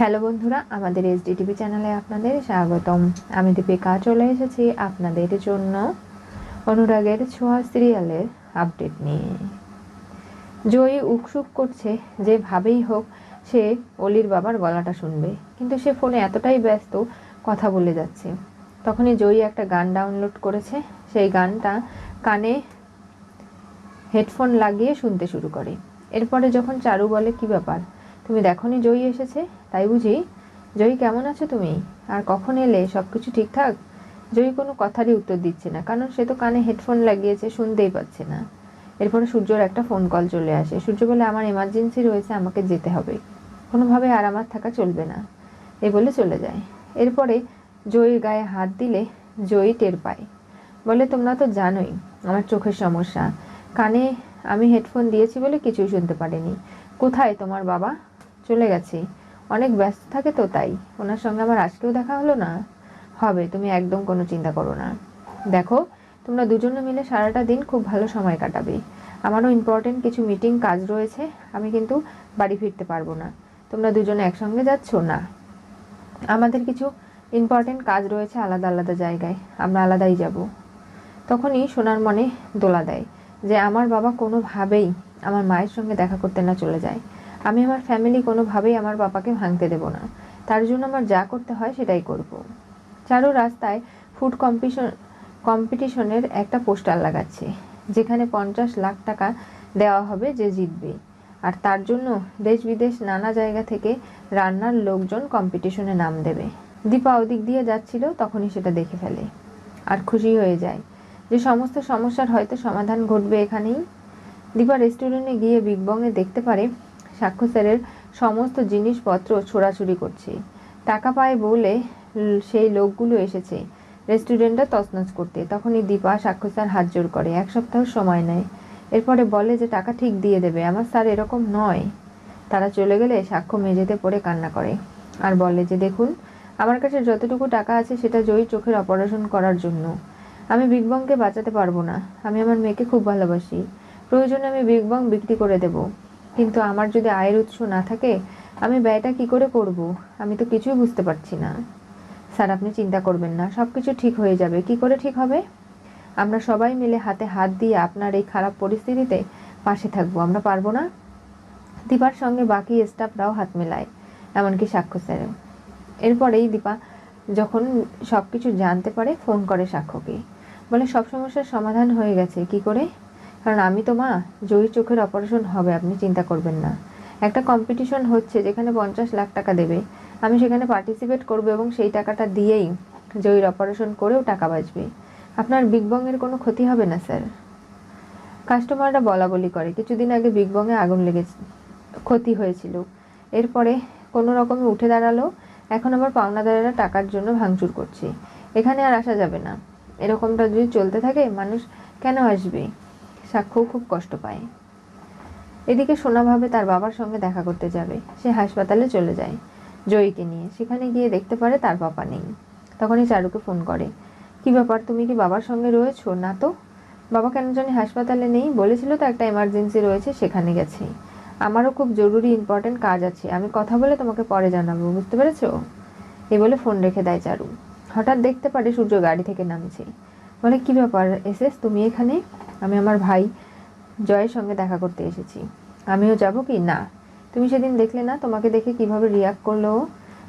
Hello বন্ধুরা, আমাদের SD TV চ্যানেলে আপনাদের স্বাগতম। আমি দীপিকা, চলে এসেছি আপনাদের জন্য অনুরাগের ছোঁয়া সিরিয়ালের আপডেট নিয়ে। জয়ী উকসুক করছে, যেভাবেই হোক সে অলির বাবার গলাটা শুনবে, কিন্তু সে ফোনে এতটাই ব্যস্ত কথা বলে যাচ্ছে। তখনই জয়ী একটা গান ডাউনলোড করেছে, সেই গানটা কানে হেডফোন লাগিয়ে শুনতে শুরু করে। এরপরে যখন চারু বলে, কি ব্যাপার? তুমি দেখনি জয়ী এসেছে? তাই বুঝি? জয়ী, কেমন আছো তুমি? আর কখন এলে? সব কিছু ঠিকঠাক? জয়ী কোনো কথারই উত্তর দিচ্ছে না, কারণ সে তো কানে হেডফোন লাগিয়েছে, শুনতেই পাচ্ছে না। এরপরে সূর্যর একটা ফোন কল চলে আসে। সূর্য বলে, আমার এমার্জেন্সি রয়েছে, আমাকে যেতে হবে। কোনোভাবে আর আমার থাকা চলবে না। এ বলে চলে যায়। এরপরে জয়ীর গায়ে হাত দিলে জয়ী টের পায়। বলে, তোমরা তো জানোই, আমার চোখের সমস্যা। কানে আমি হেডফোন দিয়েছি বলে কিছুই শুনতে পারিনি। কোথায় তোমার বাবা? চলে গেছে। অনেক ব্যস্ত থাকে তো তাই। ওনার সঙ্গে আমার আজকেও দেখা হলো না। হবে, তুমি একদম কোনো চিন্তা করো না। দেখো, তোমরা দুজনে মিলে সারাটা দিন খুব ভালো সময় কাটাবে। আমারও ইম্পর্টেন্ট কিছু মিটিং কাজ রয়েছে। আমি কিন্তু বাড়ি ফিরতে পারব না। তোমরা দুজনে একসঙ্গে যাচ্ছ? না। আমাদের কিছু ইম্পর্টেন্ট কাজ রয়েছে আলাদা আলাদা জায়গায়। আমরা আলাদাই যাব। তখনই সোনার মনে দোলা দেয় যে, আমার বাবা কোনোভাবেই আমার মায়ের সঙ্গে দেখা করতে না চলে যায়। আমি আমার ফ্যামিলি কোনোভাবেই আমার বাবাকে ভাঙতে দেব না। তার জন্য আমার যা করতে হয় সেটাই করব। চারু রাস্তায় ফুড কম্পিটিশন কম্পিটিশনের একটা পোস্টার লাগাচ্ছে, যেখানে পঞ্চাশ লাখ টাকা দেওয়া হবে যে জিতবে। আর তার জন্য দেশ বিদেশ নানা জায়গা থেকে রান্নার লোকজন কম্পিটিশনে নাম দেবে। দীপা ওদিক দিয়ে যাচ্ছিল, তখনই সেটা দেখে ফেলে। আর খুশি হয়ে যায় যে সমস্ত সমস্যার হয়তো সমাধান ঘটবে এখানেই। দীপা রেস্টুরেন্টে গিয়ে বিগ বংয়ে দেখতে পারে সাক্ষ্য স্যারের সমস্ত জিনিসপত্র ছোড়াছুড়ি করছে। টাকা পায় বলে সেই লোকগুলো এসেছে। রেস্টুরেন্টটা তছনছ করতে। তখনই দীপা সাক্ষ্য স্যার হাত জোর করে। এক সপ্তাহ সময় নেয়। এরপরে বলে যে, টাকা ঠিক দিয়ে দেবে। আমার স্যার এরকম নয়। তারা চলে গেলে সাক্ষ্য মেঝেতে পড়ে কান্না করে। আর বলে যে, দেখুন, আমার কাছে যতটুকু টাকা আছে সেটা জয়ী চোখের অপারেশন করার জন্য। আমি বিগ বংকে বাঁচাতে পারব না। আমি আমার মেয়েকে খুব ভালোবাসি। প্রয়োজনে আমি বিগ বং বিক্রি করে দেব। কিন্তু আমার যদি আয়ের উৎস না থাকে, আমি ব্যয়টা কি করে করব? আমি তো কিছুই বুঝতে পারছি না। স্যার, আপনি চিন্তা করবেন না সব কিছু ঠিক হয়ে যাবে। কি করে ঠিক হবে? আমরা সবাই মিলে হাতে হাত দিয়ে আপনার এই খারাপ পরিস্থিতিতে পাশে থাকব। আমরা পারব না? দীপার সঙ্গে বাকি স্টাফরাও হাত মেলায়, এমনকি সাক্ষ্য স্যারেও। এরপরেই দীপা যখন সব কিছু জানতে পারে, ফোন করে সাক্ষ্যকে। বলে, সব সমস্যার সমাধান হয়ে গেছে, কি করে? কারণ আমি তো মা জয়ী চোখের অপারেশন হবে, আপনি চিন্তা করবেন না। একটা কম্পিটিশন হচ্ছে যেখানে পঞ্চাশ লাখ টাকা দেবে, আমি সেখানে পার্টিসিপেট করব এবং সেই টাকাটা দিয়েই জয়ীর অপারেশন করেও টাকা বাঁচবে। আপনার বিগ বংয়ের কোনো ক্ষতি হবে না স্যার কাস্টমাররা বলা বলি করে, কিছুদিন আগে বিগ বংয়ে আগুন লেগেছে, ক্ষতি হয়েছিল। এরপরে কোনো রকমে উঠে দাঁড়াল, এখন আবার পাওনাদারেরা টাকার জন্য ভাঙচুর করছে। এখানে আর আসা যাবে না। এরকমটা যদি চলতে থাকে, মানুষ কেন আসবে? সাক্ষ্যও খুব কষ্ট পায়। এদিকে সোনাভাবে তার বাবার সঙ্গে দেখা করতে যাবে। সে হাসপাতালে চলে যায়, জয়ীকে নিয়ে। সেখানে গিয়ে দেখতে পারে তার বাবা নেই। তখনই চারুকে ফোন করে, কি ব্যাপার, তুমি কি বাবার সঙ্গে রয়েছো? না তো? বাবা কেন জানি হাসপাতালে নেই। বলেছিল তো একটা এমার্জেন্সি রয়েছে, সেখানে গেছে। আমারও খুব জরুরি ইম্পর্টেন্ট কাজ আছে। আমি কথা বলে তোমাকে পরে জানাব, বুঝতে পেরেছ? এ বলে ফোন রেখে দেয় চারু। হঠাৎ দেখতে পারে সূর্য গাড়ি থেকে নামছে। বলে, কি ব্যাপার এসেস তুমি এখানে? আমি আমার ভাই জয়ের সঙ্গে দেখা করতে এসেছি। আমিও যাব কি? না, তুমি সেদিন দেখলে না, তোমাকে দেখে কীভাবে রিয়াক্ট করল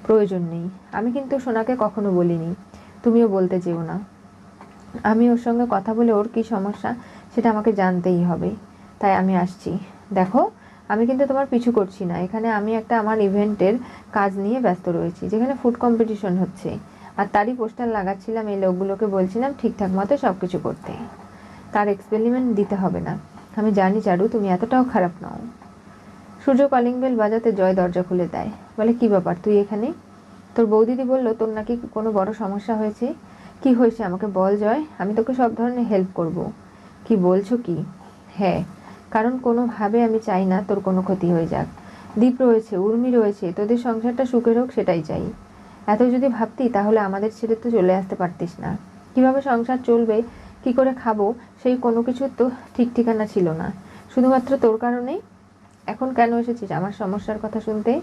প্রয়োজন নেই। আমি কিন্তু সোনাকে কখনো বলিনি। তুমিও বলতে চেও না। আমি ওর সঙ্গে কথা বলে ওর কি সমস্যা, সেটা আমাকে জানতেই হবে। তাই আমি আসছি। দেখো, আমি কিন্তু তোমার পিছু করছি না। এখানে আমি একটা আমার ইভেন্টের কাজ নিয়ে ব্যস্ত রয়েছি, যেখানে ফুড কম্পিটিশন হচ্ছে। আর তারই পোস্টার লাগাচ্ছিলাম, এই লোকগুলোকে বলছিলাম, ঠিকঠাক মতো সব কিছু করতে। তার এক্সপেরিমেন্ট দিতে হবে না। আমি জানি চারু, তুমি এতটাও খারাপ নও। সূর্য কলিং বেল বাজাতে জয় দরজা খুলে দেয়। বলে, কি ব্যাপার, তুই এখানে? তোর বৌদিদি বলল, তোর নাকি কোনো বড় সমস্যা হয়েছে? কি হয়েছে? আমাকে বল জয়, আমি তোকে সব ধরনের হেল্প করব। কি বলছো কি? হ্যাঁ কারণ কোনোভাবে আমি চাই না তোর কোনো ক্ষতি হয়ে যাক। দীপ রয়েছে, উর্মি রয়েছে, তোদের সংসারটা সুখের হোক, সেটাই চাই। এত যদি ভাবতি, তাহলে আমাদের ছেড়ে তো চলে আসতে পারতিস না। কীভাবে সংসার চলবে, কি করে খাব, সেই কোনো কিছুর তো ঠিক ঠিকানা ছিল না। শুধুমাত্র তোর কারণেই? এখন কেন এসেছিস আমার সমস্যার কথা শুনতে?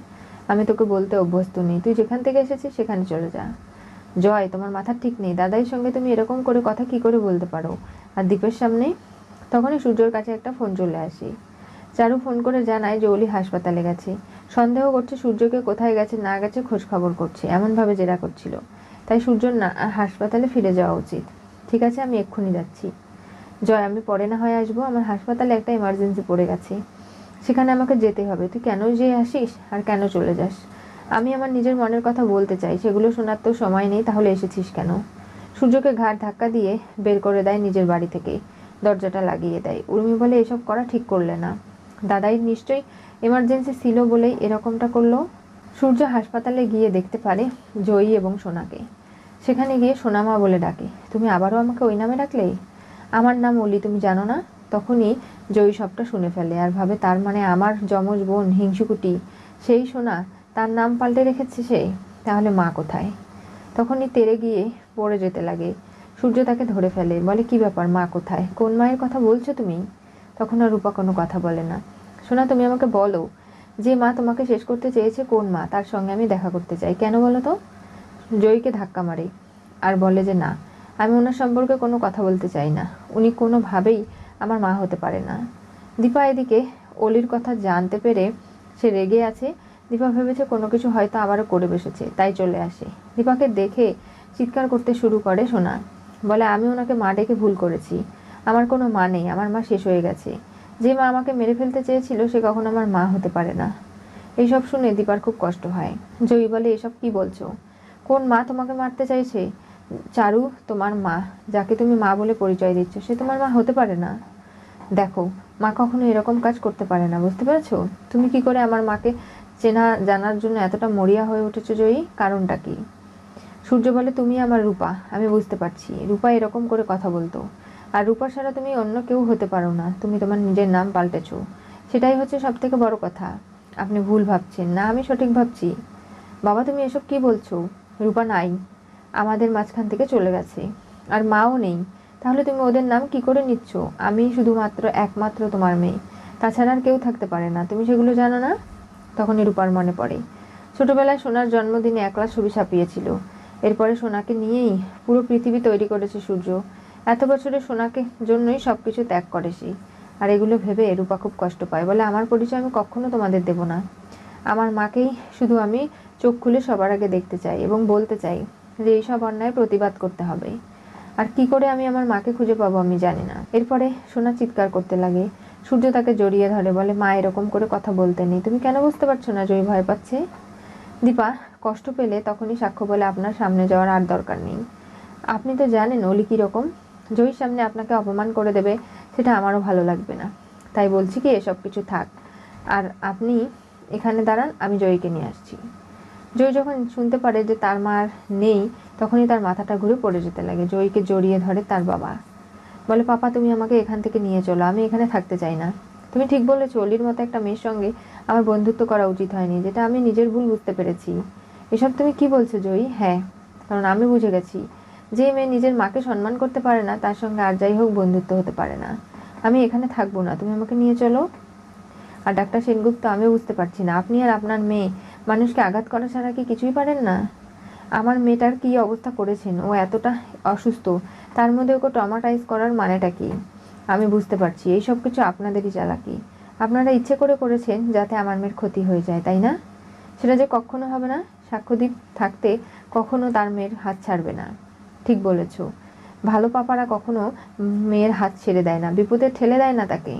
আমি তোকে বলতে অভ্যস্ত নেই। তুই যেখান থেকে এসেছিস, সেখানে চলে যা। জয়, তোমার মাথা ঠিক নেই। দাদাইয়ের সঙ্গে তুমি এরকম করে কথা কি করে বলতে পারো? আর দ্বীপের সামনে? তখনই সূর্যর কাছে একটা ফোন চলে আসি। চারু ফোন করে জানায় যে অলি হাসপাতালে গেছে। সন্দেহ করছে সূর্যকে কোথায় গেছে, না গেছে খোঁজ খবর করছে। এমনভাবে জেরা করছিল। তাই সূর্যর না, হাসপাতালে ফিরে যাওয়া উচিত। ঠিক আছে, আমি এক্ষুনি যাচ্ছি। জয়, আমি পরে না হয় আসব। আমার হাসপাতালে একটা এমার্জেন্সি পড়ে গেছে। সেখানে আমাকে যেতে হবে। তুই কেন যে আসিস আর কেন চলে যাস? আমি আমার নিজের মনের কথা বলতে চাই। সেগুলো শোনার তো সময় নেই, তাহলে এসেছিস কেন? সূর্যকে ঘাট ধাক্কা দিয়ে বের করে দেয় নিজের বাড়ি থেকে। দরজাটা লাগিয়ে দেয়। উর্মি বলে, এসব করা ঠিক করলে না। দাদাই নিশ্চয়ই এমার্জেন্সি ছিল বলেই এরকমটা করল। সূর্য হাসপাতালে গিয়ে দেখতে পারে জয়ী এবং সোনাকে। সেখানে গিয়ে সোনামা বলে ডাকে, তুমি আবারও আমাকে ওই নামে ডাকলে? আমার নাম অলি, তুমি জানো না? তখনই জয়ী সবটা শুনে ফেলে আর ভাবে, তার মানে আমার যমজ বোন হিংসুকুটি, সেই সোনা, তার নাম পাল্টে রেখেছে সে? তাহলে মা কোথায়? তখনই তেরে গিয়ে পড়ে যেতে লাগে। সূর্য তাকে ধরে ফেলে, বলে, কি ব্যাপার, মা কোথায়? কোন মায়ের কথা বলছো তুমি? তখন আর রূপা কোনো কথা বলে না। সোনা, তুমি আমাকে বলো যে মা তোমাকে শেষ করতে চেয়েছে কোন মা? তার সঙ্গে আমি দেখা করতে চাই। কেন বলো তো? জয়ীকে ধাক্কা মারে আর বলে যে না, আমি ওনার সম্পর্কে কোনো কথা বলতে চাই না। উনি কোনোভাবেই আমার মা হতে পারে না। দীপা এদিকে অলির কথা জানতে পেরে সে রেগে আছে। দীপা ভেবেছে কোনো কিছু হয়তো আবারও করে বসেছে, তাই চলে আসে। দীপাকে দেখে চিৎকার করতে শুরু করে, সোনা, বলে, আমি ওনাকে মা ডেকে ভুল করেছি। আমার কোনো মা নেই, আমার মা শেষ হয়ে গেছে। যে মা আমাকে মেরে ফেলতে চেয়েছিল, সে কখনো আমার মা হতে পারে না। এইসব শুনে দীপার খুব কষ্ট হয়। জয়ী বলে, এসব কি বলছো? কোন মা তোমাকে মারতে চাইছে? চারু, তোমার মা, যাকে তুমি মা বলে পরিচয় দিচ্ছ, সে তোমার মা হতে পারে না? দেখো, মা কখনো এরকম কাজ করতে পারে না, বুঝতে পেরেছ? তুমি কি করে আমার মাকে চেনা জানার জন্য এতটা মরিয়া হয়ে উঠেছো, জয়ী? কারণটা কি? সূর্য বলে, তুমি আমার রূপা, আমি বুঝতে পারছি। রূপা এরকম করে কথা বলতো। আর রূপা ছাড়া তুমি অন্য কেউ হতে পারো না। তুমি তোমার নিজের নাম পাল্টেছো। সেটাই হচ্ছে সব থেকে বড় কথা। আপনি ভুল ভাবছেন। না, আমি সঠিক ভাবছি। বাবা, তুমি এসব কি বলছো? রূপা নাই। আমাদের মাঝখান থেকে চলে গেছে। আর মাও নেই। তাহলে তুমি ওদের নাম কি করে নিচ্ছ? আমি শুধুমাত্র একমাত্র তোমার মেয়ে। তাছাড়া আর কেউ থাকতে পারে না। তুমি সেগুলো জানো না? তখনই রূপার মনে পড়ে। ছোটবেলায় সোনার জন্মদিনে একলা ছবি ছাপিয়েছিল। এরপরে সোনাকে নিয়েই পুরো পৃথিবী তৈরি করেছে সূর্য। এত বছরে সোনাকে জন্যই সব কিছু ত্যাগ করে সে। আর এগুলো ভেবে রূপা খুব কষ্ট পায়। বলে, আমার পরিচয় আমি কখনো তোমাদের দেব না। আমার মাকেই শুধু আমি চোখ খুলে সবার আগে দেখতে চাই এবং বলতে চাই যে এইসব অন্যায় প্রতিবাদ করতে হবে। আর কি করে আমি আমার মাকে খুঁজে পাবো আমি জানি না। এরপরে সোনা চিৎকার করতে লাগে। সূর্য তাকে জড়িয়ে ধরে, বলে, মা, এরকম করে কথা বলতে নেই। তুমি কেন বুঝতে পারছ না জয়ী ভয় পাচ্ছে? দীপা কষ্ট পেলে তখনই সাক্ষ্য বলে, আপনার সামনে যাওয়ার আর দরকার নেই। আপনি তো জানেন অলি কীরকম। জয়ীর সামনে আপনাকে অপমান করে দেবে, সেটা আমারও ভালো লাগবে না। তাই বলছি কি, এসব কিছু থাক। আর আপনি এখানে দাঁড়ান, আমি জয়ীকে নিয়ে আসছি। জয়ী যখন শুনতে পারে যে তার মার নেই, তখনই তার মাথাটা ঘুরে পড়ে যেতে লাগে। জয়ীকে জড়িয়ে ধরে তার বাবা। বলে, পাপা, তুমি আমাকে এখান থেকে নিয়ে চলো, আমি এখানে থাকতে চাই না। তুমি ঠিক বলেছ, অলির মতো একটা মেয়ের সঙ্গে আমার বন্ধুত্ব করা উচিত হয়নি, যেটা আমি নিজের ভুল বুঝতে পেরেছি। এসব তুমি কি বলছো জয়ী হ্যাঁ কারণ আমি বুঝে গেছি। যে মেয়ে নিজের মাকে সম্মান করতে পারে না, তার সঙ্গে আর যাই হোক বন্ধুত্ব হতে পারে না। আমি এখানে থাকব না, তুমি আমাকে নিয়ে চলো। আর ডাক্তার সেনগুপ্ত, আমিও বুঝতে পারছি না, আপনি আর আপনার মেয়ে, মানুষকে আঘাত করা ছাড়া কি কিছুই পারেন না? আমার মেয়েটার কি অবস্থা করেছেন? ও এতটা অসুস্থ, তার মধ্যে ওকে ট্রমাটাইজ করার মানেটা কি? আমি বুঝতে পারছি, এই সব কিছু আপনাদেরই চালাকি। আপনারা ইচ্ছে করে করেছেন যাতে আমার মেয়ের ক্ষতি হয়ে যায়, তাই না? সেটা যে কখনো হবে না, সাক্ষ্যদীপ থাকতে কখনো তার মেয়ের হাত ছাড়বে না। ঠিক বলেছ। ভালো পাপারা কখনো মেয়ের হাত ছেড়ে দেয় না, বিপদে ঠেলে দেয় না তাকে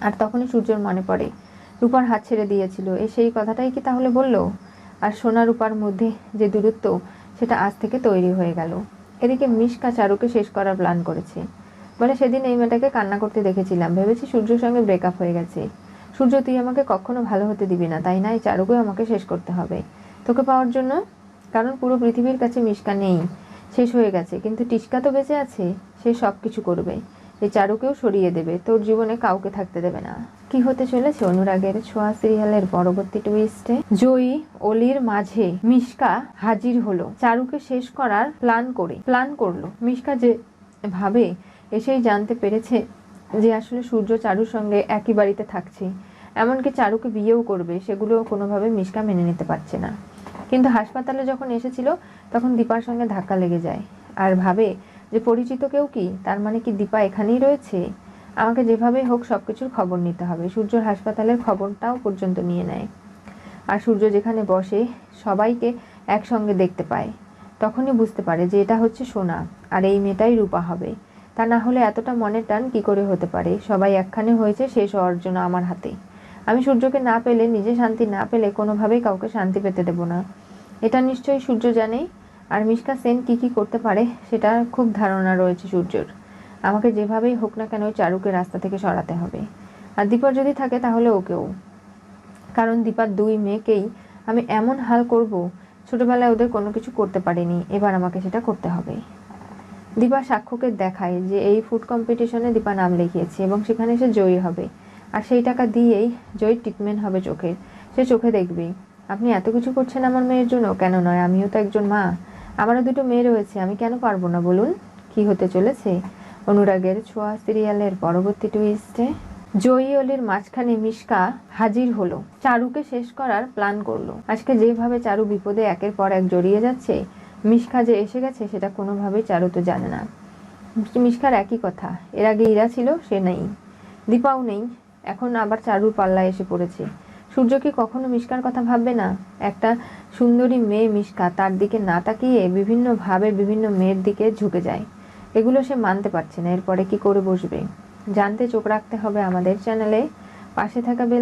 আর তখনই সূর্যর মনে পড়ে, রূপার হাত ছেড়ে দিয়েছিল, এ সেই কথাটাই কি তাহলে বলল? আর সোনা রূপার মধ্যে যে দূরত্ব, সেটা আজ থেকে তৈরি হয়ে গেল। এদিকে মিশকা চারুকে শেষ করার প্ল্যান করেছে। বলে, সেদিন এই মেয়েটাকে কান্না করতে দেখেছিলাম। ভেবেছি সূর্যের সঙ্গে ব্রেকআপ হয়ে গেছে। সূর্য, তুই আমাকে কখনো ভালো হতে দিবি না, তাই না? এই চারুকেও আমাকে শেষ করতে হবে। তোকে পাওয়ার জন্য? কারণ পুরো পৃথিবীর কাছে মিশকা নেই। শেষ হয়ে গেছে, কিন্তু টিস্কা তো বেঁচে আছে, সে সব কিছু করবে। এই চারুকেও সরিয়ে দেবে, তোর জীবনে কাউকে থাকতে দেবে না। কি হতে চলেছে অনুরাগের ছোঁয়া সিরিয়ালের পরবর্তী টুইস্টে জয়ী অলির মাঝে মিশকা হাজির হলো, চারুকে শেষ করার প্ল্যান করে প্ল্যান করল। মিশকা যে ভাবে এসেই জানতে পেরেছে যে আসলে সূর্য চারুর সঙ্গে একই বাড়িতে থাকছে। এমনকি চারুকে বিয়েও করবে, সেগুলো কোনোভাবে মিশকা মেনে নিতে পারছে না। কিন্তু হাসপাতালে যখন এসেছিল, তখন দীপার সঙ্গে ধাক্কা লেগে যায়। আর ভাবে যে পরিচিত কেউ কি, তার মানে কি দীপা এখানেই রয়েছে? আমাকে যেভাবে হোক সব কিছুর খবর নিতে হবে। সূর্যর হাসপাতালের খবরটাও পর্যন্ত নিয়ে নেয়। আর সূর্য যেখানে বসে, সবাইকে একসঙ্গে দেখতে পায়। তখনই বুঝতে পারে যে এটা হচ্ছে সোনা, আর এই মেয়েটাই রূপা হবে। তা না হলে এতটা মনের টান কি করে হতে পারে? সবাই একখানে হয়েছে শেষ জন্য আমার হাতে। আমি সূর্যকে না পেলে, নিজে শান্তি না পেলে কোনোভাবেই কাউকে শান্তি পেতে দেব না। এটা নিশ্চয়ই সূর্য জানেই আর মিশকা সেন কি কি করতে পারে, সেটা খুব ধারণা রয়েছে সূর্যর। আমাকে যেভাবেই হোক না কেন ওই চারুকে রাস্তা থেকে সরাতে হবে। আর দীপার যদি থাকে তাহলে ওকেও। কারণ দীপার দুই মেয়েকেই আমি এমন হাল করব, ছোটবেলায় ওদের কোনো কিছু করতে পারিনি, এবার আমাকে সেটা করতে হবে। দীপা সাক্ষ্যকে দেখায় যে এই ফুড কম্পিটিশনে দীপা নাম লিখিয়েছে এবং সেখানে সে জয়ী হবে। আর সেই টাকা দিয়েই জয়ীর ট্রিটমেন্ট হবে চোখের সে চোখে দেখবে আপনি এত কিছু করছেন আমার মেয়ের জন্য? কেন নয়? আমিও তো একজন মা। আমারও দুটো মেয়ে রয়েছে। আমি কেন পারব না বলুন? কি হতে চলেছে? অনুরাগের ছোঁয়া সিরিয়ালের পরবর্তী টুইস্টে জয়ী অলির মাঝখানে মিশকা হাজির হলো। চারুকে শেষ করার প্ল্যান করল। আজকে যেভাবে চারু বিপদে একের পর এক জড়িয়ে যাচ্ছে, মিশকা যে এসে গেছে সেটা কোনোভাবেই চারু তো জানে না। মিশকার একই কথা। এর আগে ইরা ছিল, সে নেই। দীপাও নেই। এখন আবার চারুর পাল্লায় এসে পড়েছে। সূর্য কি কখনো মিশকার কথা ভাববে না? একটা সুন্দরী মেয়ে মিশকা তার দিকে না তাকিয়ে বিভিন্নভাবে বিভিন্ন মেয়ের দিকে ঝুঁকে যায়। এগুলো সে মানতে পারছে না। এরপরে কি করে বসবে? জানতে চোখ রাখতে হবে আমাদের চ্যানেলে। পাশে থাকা বেল